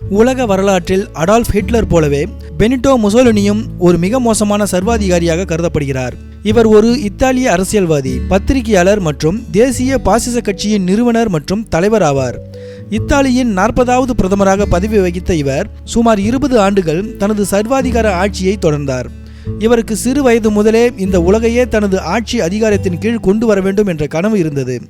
உலக வரலாற்றில் Adolf Hitler போலவே பெனிட்டோ முசோலினியும் ஒரு மிக மோசமான சர்வாதிகாரியாக கருதப்படுகிறார். இவர் ஒரு இத்தாலிய அரசியல்வாதி பத்திரிகையாளர் மற்றும் தேசிய பாசிச கட்சியின் நிறுவனர் மற்றும் தலைவர் ஆவார். இத்தாலியின் நாற்பதாவது பிரதமராக பதவி வகித்த இவர் சுமார் இருபது ஆண்டுகள் தனது சர்வாதிகார ஆட்சியை தொடர்ந்தார். இவருக்கு சிறு வயது முதலே இந்த உலகையே தனது ஆட்சி அதிகாரத்தின் கீழ் கொண்டு வர வேண்டும் என்ற கனவு இருந்தது.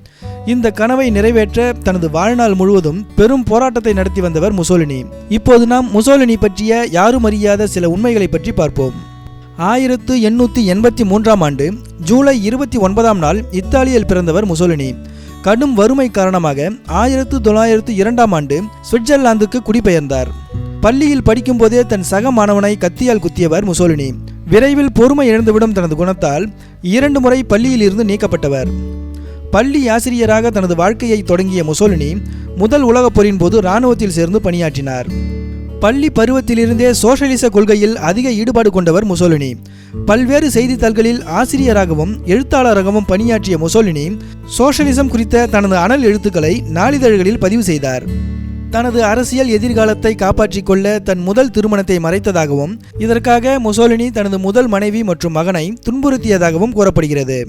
இந்த கனவை நிறைவேற்ற தனது வாழ்நாள் முழுவதும் பெரும் போராட்டத்தை நடத்தி வந்தவர் முசோலினி. இப்போது நாம் முசோலினி பற்றிய யாரும் அறியாத சில உண்மைகளை பற்றி பார்ப்போம். ஆயிரத்து எண்ணூற்றி எண்பத்தி மூன்றாம் ஆண்டு ஜூலை இருபத்தி ஒன்பதாம் நாள் இத்தாலியில் பிறந்தவர் முசோலினி. கடும் வறுமை காரணமாக ஆயிரத்து தொள்ளாயிரத்து இரண்டாம் ஆண்டு சுவிட்சர்லாந்துக்கு குடிபெயர்ந்தார். பள்ளியில் படிக்கும்போதே தன் சக மாணவனை கத்தியால் குத்தியவர் முசோலினி. விரைவில் பொறுமை இழந்துவிடும் தனது குணத்தால் இரண்டு முறை பள்ளியில் இருந்து நீக்கப்பட்டவர். பள்ளி ஆசிரியராக தனது வாழ்க்கையை தொடங்கிய முசோலினி முதல் உலகப் போரின் போது இராணுவத்தில் சேர்ந்து பணியாற்றினார். பள்ளி பருவத்திலிருந்தே சோஷலிச கொள்கையில் அதிக ஈடுபாடு கொண்டவர் முசோலினி. பல்வேறு செய்தித்தாள்களில் ஆசிரியராகவும் எழுத்தாளராகவும் பணியாற்றிய முசோலினி சோஷலிசம் குறித்த தனது அனல் எழுத்துக்களை நாளிதழ்களில் பதிவு செய்தார். தனது அரசியல் எதிர்காலத்தை காப்பாற்றிக் கொள்ள தன் முதல் திருமணத்தை மறைத்ததாகவும் இதற்காக முசோலினி தனது முதல் மனைவி மற்றும் மகனை துன்புறுத்தியதாகவும் கூறப்படுகிறது.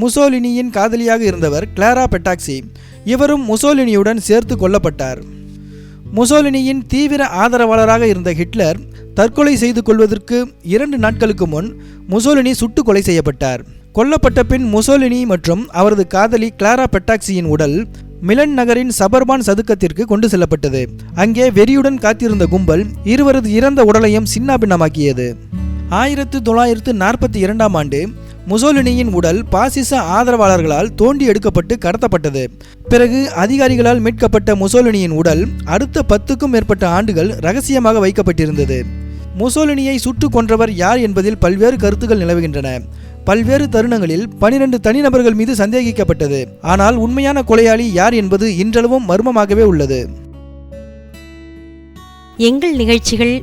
முசோலினியின் காதலியாக இருந்தவர் கிளாரா பெட்டாக்சி இவரும் முசோலினியுடன் சேர்த்து கொல்லப்பட்டார். முசோலினியின் தீவிர ஆதரவாளராக இருந்த ஹிட்லர் தற்கொலை செய்து கொள்வதற்கு இரண்டு நாட்களுக்கு முன் முசோலினி சுட்டு கொலை செய்யப்பட்டார். கொல்லப்பட்ட பின் முசோலினி மற்றும் அவரது காதலி கிளாரா பெட்டாக்சியின் உடல் மிலன் நகரின் சபர்பான் சதுக்கத்திற்கு கொண்டு செல்லப்பட்டது. அங்கே வெறியுடன் காத்திருந்த கும்பல் இருவரது இறந்த உடலையும் சின்னாபின்னமாக்கியது. ஆயிரத்து தொள்ளாயிரத்து நாற்பத்தி இரண்டாம் ஆண்டு முசோலினியின் உடல் பாசிச ஆதரவாளர்களால் தோண்டி எடுக்கப்பட்டு கடத்தப்பட்டது. பிறகு அதிகாரிகளால் மீட்கப்பட்ட முசோலினியின் உடல் அடுத்த பத்துக்கும் மேற்பட்ட ஆண்டுகள் ரகசியமாக வைக்கப்பட்டிருந்தது. முசோலினியை சுட்டு கொன்றவர் யார் என்பதில் பல்வேறு கருத்துக்கள் நிலவுகின்றன. பல்வேறு தருணங்களில் பனிரெண்டு தனிநபர்கள் மீது சந்தேகிக்கப்பட்டது. ஆனால் உண்மையான கொலையாளி யார் என்பது இன்றளவும் மர்மமாகவே உள்ளது. எங்கள் நிகழ்ச்சிகள்